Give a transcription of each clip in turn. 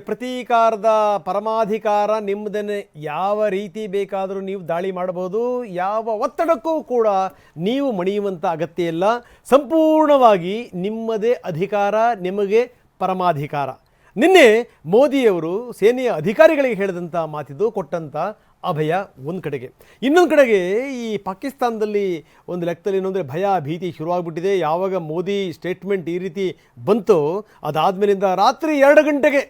ಪ್ರತೀಕಾರದ ಪರಮಾಧಿಕಾರ ನಿಮ್ಮದನ್ನೇ ಯಾವ ರೀತಿ ಬೇಕಾದರೂ ನೀವು ದಾಳಿ ಮಾಡಬಹುದು, ಯಾವ ಒತ್ತಡಕ್ಕೂ ಕೂಡ ನೀವು ಮಣಿಯುವಂಥ ಅಗತ್ಯ ಇಲ್ಲ. ಸಂಪೂರ್ಣವಾಗಿ ನಿಮ್ಮದೇ ಅಧಿಕಾರ, ನಿಮಗೆ ಪರಮಾಧಿಕಾರ. ನಿನ್ನೆ ಮೋದಿಯವರು ಸೇನೆಯ ಅಧಿಕಾರಿಗಳಿಗೆ ಹೇಳಿದಂಥ ಮಾತಿದು, ಕೊಟ್ಟಂಥ ಅಭಯ ಒಂದು ಕಡೆಗೆ. ಇನ್ನೊಂದು ಕಡೆಗೆ ಈ ಪಾಕಿಸ್ತಾನದಲ್ಲಿ ಒಂದು ಲೆಕ್ಕದಲ್ಲಿ ಏನಂದರೆ ಭಯ, ಭೀತಿ ಶುರುವಾಗ್ಬಿಟ್ಟಿದೆ. ಯಾವಾಗ ಮೋದಿ ಸ್ಟೇಟ್ಮೆಂಟ್ ಈ ರೀತಿ ಬಂತು, ಅದಾದಮೇಲಿಂದ ರಾತ್ರಿ ಎರಡು ಗಂಟೆಗೆ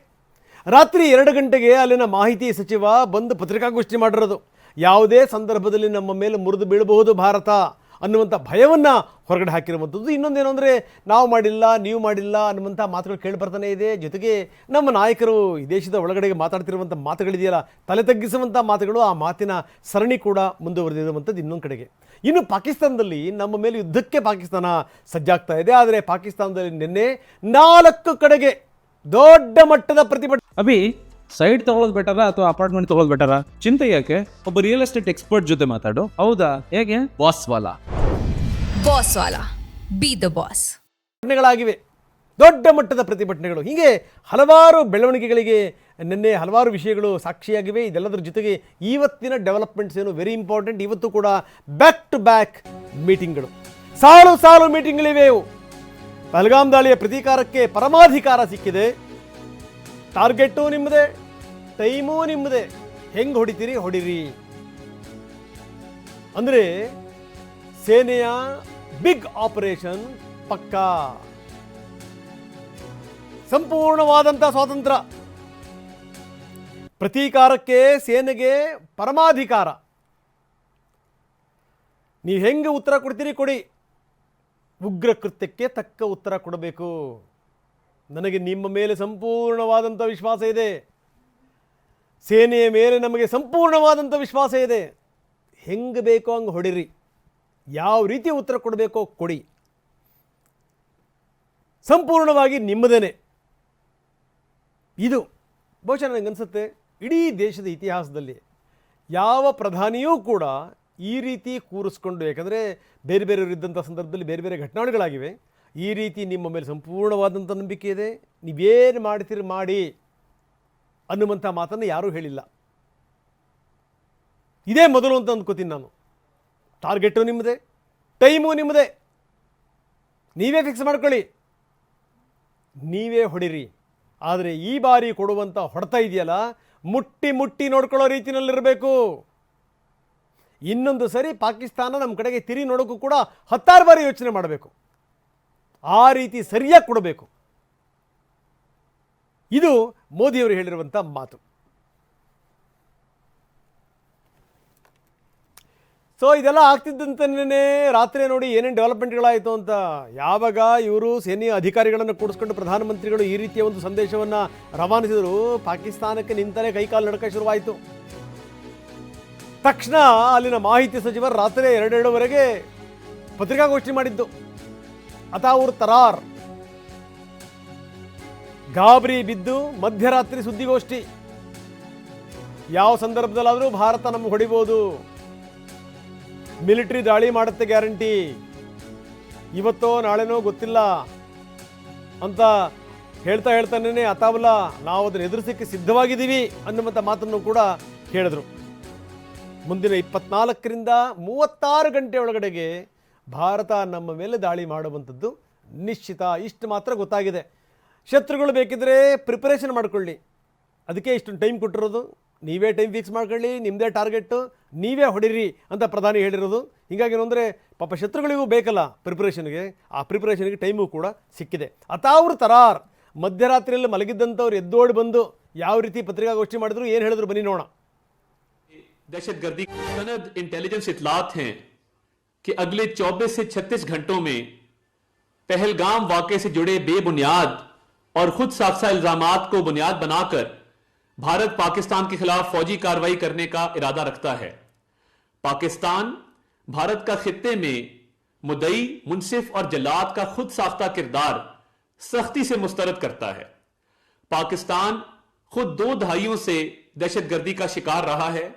ರಾತ್ರಿ ಎರಡು ಗಂಟೆಗೆ ಅಲ್ಲಿನ ಮಾಹಿತಿ ಸಚಿವ ಬಂದು ಪತ್ರಿಕಾಗೋಷ್ಠಿ ಮಾಡಿರೋದು. ಯಾವುದೇ ಸಂದರ್ಭದಲ್ಲಿ ನಮ್ಮ ಮೇಲೆ ಮುರಿದು ಬೀಳಬಹುದು ಭಾರತ ಅನ್ನುವಂಥ ಭಯವನ್ನು ಹೊರಗಡೆ ಹಾಕಿರುವಂಥದ್ದು ಇನ್ನೊಂದೇನು ಅಂದರೆ, ನಾವು ಮಾಡಿಲ್ಲ, ನೀವು ಮಾಡಿಲ್ಲ ಅನ್ನುವಂಥ ಮಾತುಗಳು ಕೇಳಿ ಬರ್ತಾನೆ ಇದೆ. ಜೊತೆಗೆ ನಮ್ಮ ನಾಯಕರು ಈ ದೇಶದ ಒಳಗಡೆಗೆ ಮಾತಾಡ್ತಿರುವಂಥ ಮಾತುಗಳಿದೆಯಲ್ಲ, ತಲೆ ತಗ್ಗಿಸುವಂಥ ಮಾತುಗಳು, ಆ ಮಾತಿನ ಸರಣಿ ಕೂಡ ಮುಂದುವರೆದಿರುವಂಥದ್ದು ಇನ್ನೊಂದು ಕಡೆಗೆ. ಇನ್ನು ಪಾಕಿಸ್ತಾನದಲ್ಲಿ ನಮ್ಮ ಮೇಲೆ ಯುದ್ಧಕ್ಕೆ ಪಾಕಿಸ್ತಾನ ಸಜ್ಜಾಗ್ತಾ ಇದೆ. ಆದರೆ ಪಾಕಿಸ್ತಾನದಲ್ಲಿ ನಿನ್ನೆ ನಾಲ್ಕು ಕಡೆಗೆ ದೊಡ್ಡ ಮಟ್ಟದ ಪ್ರತಿಭಟನೆ ಅಭಿ ಸೈಡ್ ತಗೊಳ್ಳೋದು ಬೆಟರ ಅಥವಾ ಅಪಾರ್ಟ್ಮೆಂಟ್ ತಗೊಳ್ಳೋದು ಬೆಟರ ಚಿಂತೆ ಯಾಕೆ? ಒಬ್ಬ ರಿಯಲ್ ಎಸ್ಟೇಟ್ ಎಕ್ಸ್ಪರ್ಟ್ ಜೊತೆ ಮಾತಾಡು. ಹೌದಾ? ಹೇಗೆ? ಬಾಸ್ ವಾಲಾ. ಬಾಸ್ ವಾಲಾ. ಬಿ ದ ಬಾಸ್ ಪ್ರತಿಭಟನೆಗಳಾಗಿವೆ ದೊಡ್ಡ ಮಟ್ಟದ ಪ್ರತಿಭಟನೆಗಳು. ಹೀಗೆ ಹಲವಾರು ಬೆಳವಣಿಗೆಗಳಿಗೆ ನಿನ್ನೆ ಹಲವಾರು ವಿಷಯಗಳು ಸಾಕ್ಷಿಯಾಗಿವೆ. ಇದೆಲ್ಲದರ ಜೊತೆಗೆ ಇವತ್ತಿನ ಡೆವಲಪ್ಮೆಂಟ್ಸ್ ಏನು ವೆರಿ ಇಂಪಾರ್ಟೆಂಟ್ ಇವತ್ತು ಕೂಡ ಬ್ಯಾಕ್ ಟು ಬ್ಯಾಕ್ ಮೀಟಿಂಗ್ಗಳು ಸಾಲು ಸಾಲು ಮೀಟಿಂಗ್ಗಳಿವೆ ಇವು ಪಹಲ್ಗಾಮ್ ದಾಳಿಯ ಪ್ರತೀಕಾರಕ್ಕೆ ಪರಮಾಧಿಕಾರ ಸಿಕ್ಕಿದೆ. ಟಾರ್ಗೆಟು ನಿಮ್ಮದೇ ಟೈಮೂ ನಿಮ್ಮದೇ ಹೆಂಗೆ ಹೊಡಿತೀರಿ, ಹೊಡಿರಿ. ಅಂದರೆ, ಸೇನೆಯ ಬಿಗ್ ಆಪರೇಷನ್ ಪಕ್ಕಾ. ಸಂಪೂರ್ಣವಾದಂಥ ಸ್ವಾತಂತ್ರ್ಯ. ಪ್ರತೀಕಾರಕ್ಕೆ ಸೇನೆಗೆ ಪರಮಾಧಿಕಾರ. ನೀವು ಹೆಂಗೆ ಉತ್ತರ ಕೊಡ್ತೀರಿ, ಕೊಡಿ. ಉಗ್ರ ಕೃತ್ಯಕ್ಕೆ ತಕ್ಕ ಉತ್ತರ ಕೊಡಬೇಕು. ನನಗೆ ನಿಮ್ಮ ಮೇಲೆ ಸಂಪೂರ್ಣವಾದಂಥ ವಿಶ್ವಾಸ ಇದೆ. ಸೇನೆಯ ಮೇಲೆ ನಮಗೆ ಸಂಪೂರ್ಣವಾದಂಥ ವಿಶ್ವಾಸ ಇದೆ. ಹೆಂಗೆ ಬೇಕೋ ಹಂಗೆ ಹೊಡಿರಿ. ಯಾವ ರೀತಿ ಉತ್ತರ ಕೊಡಬೇಕೋ ಕೊಡಿ. ಸಂಪೂರ್ಣವಾಗಿ ನಿಮ್ಮದೇನೆ. ಇದು ಬಹುಶಃ ನನಗನ್ಸುತ್ತೆ ಇಡೀ ದೇಶದ ಇತಿಹಾಸದಲ್ಲಿ ಯಾವ ಪ್ರಧಾನಿಯೂ ಕೂಡ ಈ ರೀತಿ ಕೂರಿಸ್ಕೊಂಡು, ಯಾಕಂದರೆ ಬೇರೆ ಬೇರೆಯವರು ಇದ್ದಂಥ ಸಂದರ್ಭದಲ್ಲಿ ಬೇರೆ ಬೇರೆ ಘಟನಾವಳಿಗಳಾಗಿವೆ ಈ ರೀತಿ ನಿಮ್ಮ ಮೇಲೆ ಸಂಪೂರ್ಣವಾದಂಥ ನಂಬಿಕೆ ಇದೆ. ನೀವೇನು ಮಾಡ್ತೀರಿ ಮಾಡಿ ಅನ್ನುವಂಥ ಮಾತನ್ನು ಯಾರೂ ಹೇಳಿಲ್ಲ. ಇದೇ ಮೊದಲು ಅಂತ ಅಂದ್ಕೋತೀನಿ ನಾನು. ಟಾರ್ಗೆಟು ನಿಮ್ಮದೇ ಟೈಮು ನಿಮ್ಮದೇ ನೀವೇ ಫಿಕ್ಸ್ ಮಾಡ್ಕೊಳ್ಳಿ. ನೀವೇ ಹೊಡಿರಿ. ಆದರೆ ಈ ಬಾರಿ ಕೊಡುವಂಥ ಹೊಡೆತ ಇದೆಯಲ್ಲ, ಮುಟ್ಟಿ ಮುಟ್ಟಿ ನೋಡ್ಕೊಳ್ಳೋ ರೀತಿಯಲ್ಲಿರಬೇಕು. ಇನ್ನೊಂದು ಸರಿ ಪಾಕಿಸ್ತಾನ ನಮ್ಮ ಕಡೆಗೆ ತಿರಿ ನೋಡೋಕ್ಕೂ ಕೂಡ ಹತ್ತಾರು ಬಾರಿ ಯೋಚನೆ ಮಾಡಬೇಕು. ಆ ರೀತಿ ಸರಿಯಾಗಿ ಕೊಡಬೇಕು. ಇದು ಮೋದಿಯವರು ಹೇಳಿರುವಂಥ ಮಾತು. ಸೊ ಇದೆಲ್ಲ ಆಗ್ತಿದ್ದಂತನೇ ರಾತ್ರಿ ನೋಡಿ ಏನೇನು ಡೆವಲಪ್ಮೆಂಟ್ಗಳಾಯಿತು ಅಂತ ಯಾವಾಗ ಇವರು ಸೇನೆಯ ಅಧಿಕಾರಿಗಳನ್ನು ಕೂಡಿಸ್ಕೊಂಡು ಪ್ರಧಾನಮಂತ್ರಿಗಳು ಈ ರೀತಿಯ ಒಂದು ಸಂದೇಶವನ್ನು ರವಾನಿಸಿದರು, ಪಾಕಿಸ್ತಾನಕ್ಕೆ ನಿಂತಲೇ ಕೈಕಾಲು ನಡಕ ಶುರುವಾಯಿತು. ತಕ್ಷಣ ಅಲ್ಲಿನ ಮಾಹಿತಿ ಸಚಿವರು ರಾತ್ರಿ ಎರಡೆರಡುವರೆಗೆ ಪತ್ರಿಕಾಗೋಷ್ಠಿ ಮಾಡಿದ್ದು. ಅತಾವುರ್ ತರಾರ್. ಗಾಬರಿ ಬಿದ್ದು ಮಧ್ಯರಾತ್ರಿ ಸುದ್ದಿಗೋಷ್ಠಿ. ಯಾವ ಸಂದರ್ಭದಲ್ಲಾದರೂ ಭಾರತ ನಮ್ಗೆ ಹೊಡಿಬೋದು. ಮಿಲಿಟರಿ ದಾಳಿ ಮಾಡುತ್ತೆ ಗ್ಯಾರಂಟಿ. ಇವತ್ತೋ ನಾಳೆನೋ ಗೊತ್ತಿಲ್ಲ ಅಂತ ಹೇಳ್ತಾ ಹೇಳ್ತಾನೇ ಅತಾವಲ್ಲ, ನಾವು ಅದನ್ನು ಎದುರಿಸಕ್ಕೆ ಸಿದ್ಧವಾಗಿದ್ದೀವಿ ಅನ್ನುವಂಥ ಮಾತನ್ನು ಕೂಡ ಹೇಳಿದರು ಮುಂದಿನ ಇಪ್ಪತ್ನಾಲ್ಕರಿಂದ ಮೂವತ್ತಾರು ಗಂಟೆ ಒಳಗಡೆಗೆ ಭಾರತ ನಮ್ಮ ಮೇಲೆ ದಾಳಿ ಮಾಡುವಂಥದ್ದು ನಿಶ್ಚಿತ ಇಷ್ಟು ಮಾತ್ರ ಗೊತ್ತಾಗಿದೆ ಶತ್ರುಗಳು ಬೇಕಿದ್ರೆ ಪ್ರಿಪರೇಷನ್ ಮಾಡ್ಕೊಳ್ಳಿ ಅದಕ್ಕೆ ಇಷ್ಟೊಂದು ಟೈಮ್ ಕೊಟ್ಟಿರೋದು ನೀವೇ ಟೈಮ್ ಫಿಕ್ಸ್ ಮಾಡ್ಕೊಳ್ಳಿ ನಿಮ್ಮದೇ ಟಾರ್ಗೆಟ್ಟು ನೀವೇ ಹೊಡಿರಿ ಅಂತ ಪ್ರಧಾನಿ ಹೇಳಿರೋದು ಹೀಗಾಗಿ ಏನು ಅಂದರೆ ಪಾಪ ಶತ್ರುಗಳಿಗೂ ಬೇಕಲ್ಲ ಪ್ರಿಪ್ರೇಷನ್ಗೆ ಆ ಪ್ರಿಪ್ರೇಷನ್ಗೆ ಟೈಮು ಕೂಡ ಸಿಕ್ಕಿದೆ ಅತಾವ್ರು ತರಾರ್ ಮಧ್ಯರಾತ್ರಿಯಲ್ಲಿ ಮಲಗಿದ್ದಂಥವ್ರು ಎದ್ದೋಡಿ ಬಂದು ಯಾವ ರೀತಿ ಪತ್ರಿಕಾಗೋಷ್ಠಿ ಮಾಡಿದ್ರು ಏನು ಹೇಳಿದ್ರು ಬನ್ನಿ ನೋಡೋಣ दहशतगर्दी सनद इंटेलिजेंस इतलात हैं कि अगले 24 से 36 घंटों में पहलगाम वाकये से जुड़े बेबुनियाद और खुद साफसा इल्जामात को बुनियाद बनाकर भारत पाकिस्तान के खिलाफ फौजी कार्रवाई करने का इरादा रखता है। पाकिस्तान भारत का खित्ते में मुदई, मुनसिफ और जल्लाद का खुद साख्ता किरदार सख्ती से मुस्तरद करता है। पाकिस्तान खुद दो दहाइयों से दहशतगर्दी का शिकार रहा है।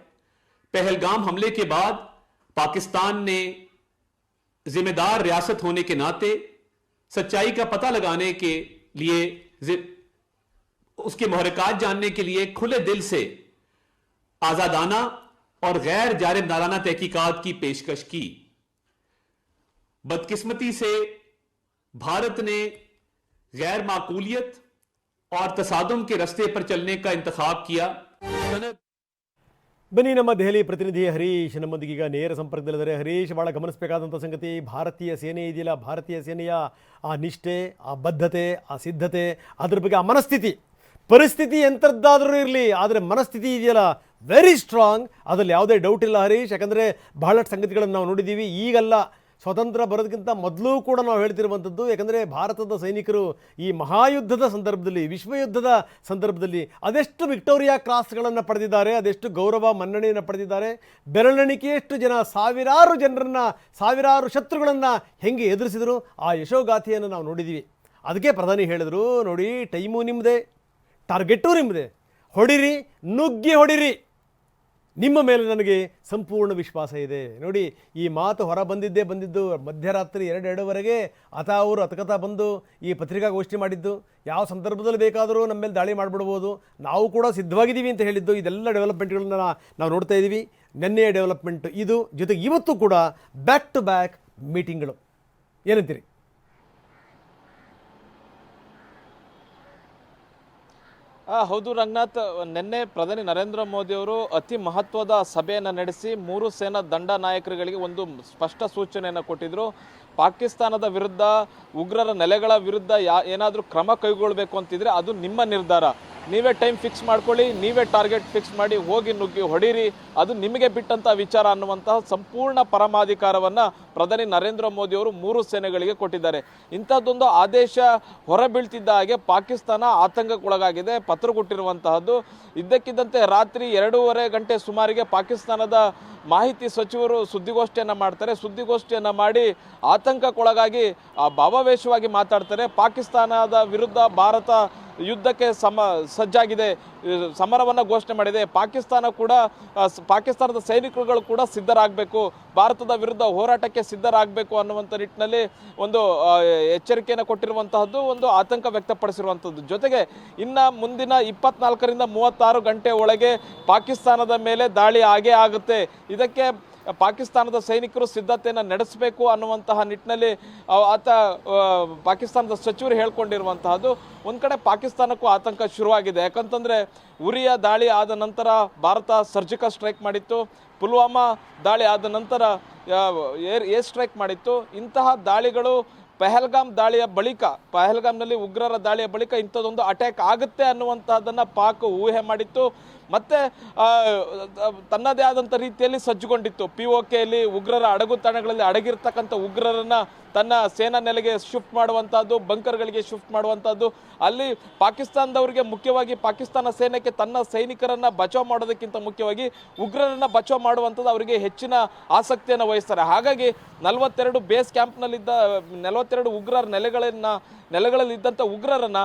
पहलगाम हमले के बाद पाकिस्तान ने ذمہ دار ریاست ہونے کے ناطے سچائی کا پتہ لگانے کے لیے اس کے محرکات جاننے کے لیے کھلے دل سے آزادانہ اور غیر جاربدارانہ تحقیقات کی پیشکش کی۔ بدقسمتی سے بھارت نے غیر معقولیت اور تصادم کے رستے پر چلنے کا انتخاب کیا۔ ಬನ್ನಿ ನಮ್ಮ ದೆಹಲಿ ಪ್ರತಿನಿಧಿ ಹರೀಶ್ ನಮ್ಮೊಂದಿಗೆ ಈಗ ನೇರ ಸಂಪರ್ಕದಲ್ಲಿದ್ದಾರೆ. ಹರೀಶ್ ಭಾಳ ಗಮನಿಸಬೇಕಾದಂಥ ಸಂಗತಿ, ಭಾರತೀಯ ಸೇನೆ ಇದೆಯಲ್ಲ? ಭಾರತೀಯ ಸೇನೆಯ ಆ ನಿಷ್ಠೆ, ಆ ಬದ್ಧತೆ, ಆ ಸಿದ್ಧತೆ, ಅದ್ರ ಬಗ್ಗೆ ಆ ಮನಸ್ಥಿತಿ. ಪರಿಸ್ಥಿತಿ ಎಂಥದ್ದಾದರೂ ಇರಲಿ, ಆದರೆ ಮನಸ್ಥಿತಿ ಇದೆಯಲ್ಲ? ವೆರಿ ಸ್ಟ್ರಾಂಗ್ ಅದರಲ್ಲಿ ಯಾವುದೇ ಡೌಟ್ ಇಲ್ಲ ಹರೀಶ್. ಯಾಕಂದರೆ ಬಹಳಷ್ಟು ಸಂಗತಿಗಳನ್ನು ನಾವು ನೋಡಿದ್ದೀವಿ. ಈಗಲ್ಲ ಸ್ವತಂತ್ರ ಬರೋದಕ್ಕಿಂತ ಮೊದಲು ಕೂಡ ನಾವು ಹೇಳ್ತಿರುವಂಥದ್ದು, ಯಾಕಂದರೆ ಭಾರತದ ಸೈನಿಕರು ಈ ಮಹಾಯುದ್ಧದ ಸಂದರ್ಭದಲ್ಲಿ, ವಿಶ್ವಯುದ್ಧದ ಸಂದರ್ಭದಲ್ಲಿ ಅದೆಷ್ಟು ವಿಕ್ಟೋರಿಯಾ ಕ್ರಾಸ್ಗಳನ್ನು ಪಡೆದಿದ್ದಾರೆ, ಅದೆಷ್ಟು ಗೌರವ ಮನ್ನಣೆಯನ್ನು ಪಡೆದಿದ್ದಾರೆ, ಬೆರಳೆಣಿಕೆಯಷ್ಟು ಜನ, ಸಾವಿರಾರು ಜನರನ್ನು, ಸಾವಿರಾರು ಶತ್ರುಗಳನ್ನು ಹೆಂಗೆ ಎದುರಿಸಿದರು, ಆ ಯಶೋಗಾಥೆಯನ್ನು ನಾವು ನೋಡಿದ್ದೀವಿ ಅದಕ್ಕೆ ಪ್ರಧಾನಿ ಹೇಳಿದರು, ನೋಡಿ, ಟೈಮು ನಿಮ್ಮದೇ ಟಾರ್ಗೆಟು ನಿಮ್ಮದೇ ಹೊಡಿರಿ, ನುಗ್ಗಿ ಹೊಡಿರಿ. ನಿಮ್ಮ ಮೇಲೆ ನನಗೆ ಸಂಪೂರ್ಣ ವಿಶ್ವಾಸ ಇದೆ. ನೋಡಿ, ಈ ಮಾತು ಹೊರ ಬಂದಿದ್ದೇ ಬಂದಿದ್ದು, ಮಧ್ಯರಾತ್ರಿ ಎರಡೆರಡುವರೆಗೆ ಆತ ಅವರು ಅತಕತ ಬಂದು ಈ ಪತ್ರಿಕಾಗೋಷ್ಠಿ ಮಾಡಿದ್ದು. ಯಾವ ಸಂದರ್ಭದಲ್ಲಿ ಬೇಕಾದರೂ ನಮ್ಮ ಮೇಲೆ ದಾಳಿ ಮಾಡಿಬಿಡ್ಬೋದು. ನಾವು ಕೂಡ ಸಿದ್ಧವಾಗಿದ್ದೀವಿ ಅಂತ ಹೇಳಿದ್ದು. ಇದೆಲ್ಲ ಡೆವಲಪ್ಮೆಂಟ್ಗಳನ್ನ ನಾವು ನೋಡ್ತಾ ಇದ್ದೀವಿ. ನೆನ್ನೆಯ ಡೆವಲಪ್ಮೆಂಟ್ ಇದು. ಜೊತೆಗೆ ಇವತ್ತು ಕೂಡ ಬ್ಯಾಕ್ ಟು ಬ್ಯಾಕ್ ಮೀಟಿಂಗ್ಗಳು ಏನಂತೀರಿ? ಹೌದು ರಂಗನಾಥ್, ನಿನ್ನೆ ಪ್ರಧಾನಿ ನರೇಂದ್ರ ಮೋದಿ ಅವರು ಅತಿ ಮಹತ್ವದ ಸಭೆಯನ್ನು ನಡೆಸಿ ಮೂರು ಸೇನಾ ದಂಡ ನಾಯಕರುಗಳಿಗೆ ಒಂದು ಸ್ಪಷ್ಟ ಸೂಚನೆಯನ್ನು ಕೊಟ್ಟಿದ್ರು. ಪಾಕಿಸ್ತಾನದ ವಿರುದ್ಧ, ಉಗ್ರರ ನೆಲೆಗಳ ವಿರುದ್ಧ ಯಾ, ಏನಾದರೂ ಕ್ರಮ ಕೈಗೊಳ್ಳಬೇಕು ಅಂತಿದ್ರೆ ಅದು ನಿಮ್ಮ ನಿರ್ಧಾರ. ನೀವೇ ಟೈಮ್ ಫಿಕ್ಸ್ ಮಾಡ್ಕೊಳ್ಳಿ, ನೀವೇ ಟಾರ್ಗೆಟ್ ಫಿಕ್ಸ್ ಮಾಡಿ ಹೋಗಿ ನುಗ್ಗಿ ಹೊಡೀರಿ. ಅದು ನಿಮಗೆ ಬಿಟ್ಟಂತ ವಿಚಾರ ಅನ್ನುವಂತಹ ಸಂಪೂರ್ಣ ಪರಮಾಧಿಕಾರವನ್ನ ಪ್ರಧಾನಿ ನರೇಂದ್ರ ಮೋದಿ ಅವರು ಮೂರು ಸೇನೆಗಳಿಗೆ ಕೊಟ್ಟಿದ್ದಾರೆ. ಇಂಥದ್ದೊಂದು ಆದೇಶ ಹೊರಬೀಳ್ತಿದ್ದ ಹಾಗೆ ಪಾಕಿಸ್ತಾನ ಆತಂಕಕ್ಕೊಳಗಾಗಿದೆ ಪತ್ರ ಕೊಟ್ಟಿರುವಂತಹದ್ದು ಇದ್ದಕ್ಕಿದ್ದಂತೆ ರಾತ್ರಿ ಎರಡೂವರೆ ಗಂಟೆ ಸುಮಾರಿಗೆ ಪಾಕಿಸ್ತಾನದ ಮಾಹಿತಿ ಸಚಿವರು ಸುದ್ದಿಗೋಷ್ಠಿಯನ್ನ ಮಾಡ್ತಾರೆ. ಸುದ್ದಿಗೋಷ್ಠಿಯನ್ನ ಮಾಡಿ ಆತಂಕಕ್ಕೊಳಗಾಗಿ ಭಾವಾವೇಶವಾಗಿ ಮಾತಾಡ್ತಾರೆ. ಪಾಕಿಸ್ತಾನದ ವಿರುದ್ಧ ಭಾರತ ಯುದ್ಧಕ್ಕೆ ಸಮ, ಸಜ್ಜಾಗಿದೆ. ಸಮರವನ್ನು ಘೋಷಣೆ ಮಾಡಿದೆ. ಪಾಕಿಸ್ತಾನ ಕೂಡ ಪಾಕಿಸ್ತಾನದ ಸೈನಿಕರುಗಳು ಕೂಡ ಸಿದ್ಧರಾಗಬೇಕು. ಭಾರತದ ವಿರುದ್ಧ ಹೋರಾಟಕ್ಕೆ ಸಿದ್ಧರಾಗಬೇಕು ಅನ್ನುವಂಥ ನಿಟ್ಟಿನಲ್ಲಿ ಒಂದು ಎಚ್ಚರಿಕೆಯನ್ನು ಕೊಟ್ಟಿರುವಂತಹದ್ದು, ಒಂದು ಆತಂಕ ವ್ಯಕ್ತಪಡಿಸಿರುವಂಥದ್ದು ಜೊತೆಗೆ, ಇನ್ನು ಮುಂದಿನ ಇಪ್ಪತ್ನಾಲ್ಕರಿಂದ ಮೂವತ್ತಾರು ಗಂಟೆ ಒಳಗೆ ಪಾಕಿಸ್ತಾನದ ಮೇಲೆ ದಾಳಿ ಆಗೇ ಆಗುತ್ತೆ. ಇದಕ್ಕೆ ಪಾಕಿಸ್ತಾನದ ಸೈನಿಕರು ಸಿದ್ಧತೆಯನ್ನು ನಡೆಸಬೇಕು ಅನ್ನುವಂತಹ ನಿಟ್ಟಿನಲ್ಲಿ ಆತ ಪಾಕಿಸ್ತಾನದ ಸಚಿವರು ಹೇಳ್ಕೊಂಡಿರುವಂತಹದ್ದು. ಒಂದು ಕಡೆ ಪಾಕಿಸ್ತಾನಕ್ಕೂ ಆತಂಕ ಶುರುವಾಗಿದೆ. ಯಾಕಂತಂದರೆ, ಉರಿಯ ದಾಳಿ ಆದ ನಂತರ ಭಾರತ ಸರ್ಜಿಕಲ್ ಸ್ಟ್ರೈಕ್ ಮಾಡಿತ್ತು. ಪುಲ್ವಾಮಾ ದಾಳಿ ಆದ ನಂತರ ಏರ್ ಏರ್ ಸ್ಟ್ರೈಕ್ ಮಾಡಿತ್ತು. ಇಂತಹ ದಾಳಿಗಳು ಪೆಹಲ್ಗಾಮ್ ದಾಳಿಯ ಬಳಿಕ, ಪೆಹಲ್ಗಾಮ್ನಲ್ಲಿ ಉಗ್ರರ ದಾಳಿಯ ಬಳಿಕ ಇಂಥದ್ದೊಂದು ಅಟ್ಯಾಕ್ ಆಗುತ್ತೆ ಅನ್ನುವಂಥದ್ದನ್ನು ಪಾಕ್ ಊಹೆ ಮಾಡಿತ್ತು. ಮತ್ತೆ ತನ್ನದೇ ಆದಂಥ ರೀತಿಯಲ್ಲಿ ಸಜ್ಜುಗೊಂಡಿತ್ತು. ಪಿ ಒ ಕೆಯಲ್ಲಿ ಉಗ್ರರ ಅಡಗುತಾಣಗಳಲ್ಲಿ ಅಡಗಿರ್ತಕ್ಕಂಥ ಉಗ್ರರನ್ನ ತನ್ನ ಸೇನಾ ನೆಲೆಗೆ ಶಿಫ್ಟ್ ಮಾಡುವಂಥದ್ದು ಬಂಕರ್ಗಳಿಗೆ ಶಿಫ್ಟ್ ಮಾಡುವಂಥದ್ದು ಅಲ್ಲಿ ಪಾಕಿಸ್ತಾನದವರಿಗೆ ಮುಖ್ಯವಾಗಿ ಪಾಕಿಸ್ತಾನ ಸೇನೆಗೆ ತನ್ನ ಸೈನಿಕರನ್ನ ಬಚಾವ್ ಮಾಡೋದಕ್ಕಿಂತ ಮುಖ್ಯವಾಗಿ ಉಗ್ರರನ್ನ ಬಚಾವ್ ಮಾಡುವಂಥದ್ದು ಅವರಿಗೆ ಹೆಚ್ಚಿನ ಆಸಕ್ತಿಯನ್ನು ವಹಿಸ್ತಾರೆ. ಹಾಗಾಗಿ ನಲವತ್ತೆರಡು ಬೇಸ್ ಕ್ಯಾಂಪ್ನಲ್ಲಿದ್ದ, ನಲವತ್ತೆರಡು ಉಗ್ರರ ನೆಲೆಗಳನ್ನು ನೆಲೆಗಳಲ್ಲಿ ಇದ್ದಂಥ ಉಗ್ರರನ್ನ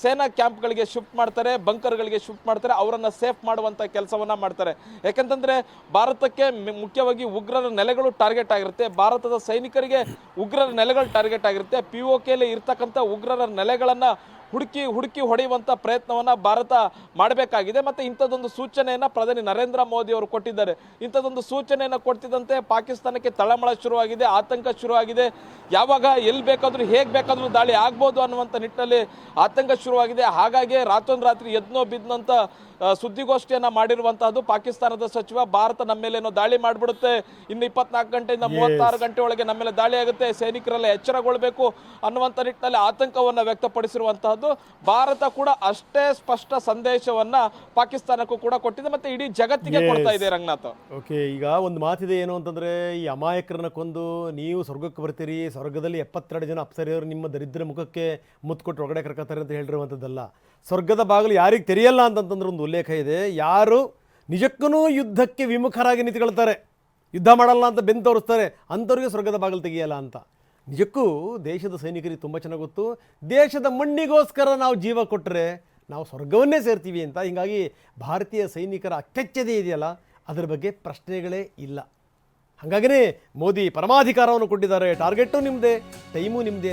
ಸೇನಾ ಕ್ಯಾಂಪ್ಗಳಿಗೆ ಶಿಫ್ಟ್ ಮಾಡ್ತಾರೆ, ಬಂಕರ್ಗಳಿಗೆ ಶಿಫ್ಟ್ ಮಾಡ್ತಾರೆ, ಅವರನ್ನ ಸೇಫ್ ಮಾಡುವಂತ ಕೆಲಸವನ್ನ ಮಾಡ್ತಾರೆ. ಯಾಕಂತಂದರೆ ಭಾರತಕ್ಕೆ ಮುಖ್ಯವಾಗಿ ಉಗ್ರರ ನೆಲೆಗಳು ಟಾರ್ಗೆಟ್ ಆಗಿರುತ್ತೆ. ಭಾರತದ ಸೈನಿಕರಿಗೆ ಉಗ್ರರ ನೆಲೆಗಳು ಟಾರ್ಗೆಟ್ ಆಗಿರುತ್ತೆ. ಪಿ ಒ ಇರ್ತಕ್ಕಂಥ ಉಗ್ರರ ನೆಲೆಗಳನ್ನ ಹುಡುಕಿ ಹುಡುಕಿ ಹೊಡೆಯುವಂತ ಪ್ರಯತ್ನವನ್ನ ಭಾರತ ಮಾಡಬೇಕಾಗಿದೆ. ಮತ್ತೆ ಇಂಥದ್ದೊಂದು ಸೂಚನೆಯನ್ನ ಪ್ರಧಾನಿ ನರೇಂದ್ರ ಮೋದಿ ಅವರು ಕೊಟ್ಟಿದ್ದಾರೆ. ಇಂಥದ್ದೊಂದು ಸೂಚನೆಯನ್ನ ಕೊಡ್ತಿದ್ದಂತೆ ಪಾಕಿಸ್ತಾನಕ್ಕೆ ತಳಮಳ ಶುರುವಾಗಿದೆ ಆತಂಕ ಶುರುವಾಗಿದೆ. ಯಾವಾಗ ಎಲ್ಲಿ ಬೇಕಾದರೂ ಹೇಗೆ ಬೇಕಾದರೂ ದಾಳಿ ಆಗ್ಬೋದು ಅನ್ನುವಂಥ ನಿಟ್ಟಿನಲ್ಲಿ ಆತಂಕ ಶುರುವಾಗಿದೆ. ಹಾಗಾಗಿ ರಾತ್ರೋಂದ್ರಾತ್ರಿ ಎದ್ನೋ ಬಿದ್ದಂತ ಸುದ್ದಿಗೋಷ್ಠಿಯನ್ನು ಸುದ್ದಿಗೋಷ್ಠಿಯನ್ನ ಮಾಡಿರುವಂತಹದ್ದು ಪಾಕಿಸ್ತಾನದ ಸಚಿವ. ಭಾರತ ನಮ್ಮ ಮೇಲೆ ಏನೋ ದಾಳಿ ಮಾಡಿಬಿಡುತ್ತೆ. ಇನ್ನು ಇಪ್ಪತ್ನಾಲ್ಕು ಗಂಟೆಯಿಂದ ಮೂವತ್ತಾರು ಗಂಟೆ ಒಳಗೆ ನಮ್ಮ ಮೇಲೆ ದಾಳಿ ಆಗುತ್ತೆ. ಸೈನಿಕರೆಲ್ಲ ಎಚ್ಚರಗೊಳ್ಬೇಕು ಅನ್ನುವಂಥ ನಿಟ್ಟಿನಲ್ಲಿ ಆತಂಕವನ್ನ ವ್ಯಕ್ತಪಡಿಸಿರುವಂತಹದ್ದು. ಭಾರತ ಕೂಡ ಅಷ್ಟೇ ಸ್ಪಷ್ಟ ಸಂದೇಶವನ್ನ ಪಾಕಿಸ್ತಾನಕ್ಕೂ ಕೂಡ ಕೊಟ್ಟಿದೆ ಮತ್ತೆ ಇಡೀ ಜಗತ್ತಿಗೆ ಕೊಡ್ತಾ ಇದೆ ರಂಗನಾಥ್ ಓಕೆ ಈಗ ಒಂದು ಮಾತಿದೆ ಏನು ಅಂತಂದ್ರೆ ಈ ಅಮಾಯಕರನ್ನ ಕೊಂದು ನೀವು ಸ್ವರ್ಗಕ್ಕೆ ಬರ್ತೀರಿ ಸ್ವರ್ಗದಲ್ಲಿ ಎಪ್ಪತ್ತೆರಡು ಜನ ಅಪ್ಸರಿಯವರು ನಿಮ್ಮ ದರಿದ್ರ ಮುಖಕ್ಕೆ ಮುತ್ಕೊಟ್ಟು ಒಳಗಡೆ ಕರ್ಕತಾರೆ ಅಂತ ಹೇಳಿರುವಂಥದ್ದಲ್ಲ ಸ್ವರ್ಗದ ಬಾಗಿಲು ಯಾರಿಗೆ ತೆರೆಯಲ್ಲ ಅಂತಂತಂದ್ರೆ ಒಂದು ಉಲ್ಲೇಖ ಇದೆ. ಯಾರು ನಿಜಕ್ಕೂ ಯುದ್ಧಕ್ಕೆ ವಿಮುಖರಾಗಿ ನಿಂತ್ಕೊಳ್ತಾರೆ. ಯುದ್ಧ ಮಾಡಲ್ಲ ಅಂತ ಬೆನ್ನು ತೋರಿಸ್ತಾರೆ. ಅಂಥವ್ರಿಗೆ ಸ್ವರ್ಗದ ಬಾಗಿಲು ತೆಗೆಯಲ್ಲ ಅಂತ. ನಿಜಕ್ಕೂ ದೇಶದ ಸೈನಿಕರಿಗೆ ತುಂಬ ಚೆನ್ನಾಗಿ ಗೊತ್ತು. ದೇಶದ ಮಣ್ಣಿಗೋಸ್ಕರ ನಾವು ಜೀವ ಕೊಟ್ಟರೆ ನಾವು ಸ್ವರ್ಗವನ್ನೇ ಸೇರ್ತೀವಿ ಅಂತ. ಹೀಗಾಗಿ ಭಾರತೀಯ ಸೈನಿಕರ ಅಕ್ಕೆಚ್ಚದೆ ಇದೆಯಲ್ಲ, ಅದರ ಬಗ್ಗೆ ಪ್ರಶ್ನೆಗಳೇ ಇಲ್ಲ. ಹಾಗಾಗಿನೇ ಮೋದಿ ಪರಮಾಧಿಕಾರವನ್ನು ಕೊಟ್ಟಿದ್ದಾರೆ. ಟಾರ್ಗೆಟು ನಿಮ್ಮದೇ ಟೈಮು ನಿಮ್ಮದೇ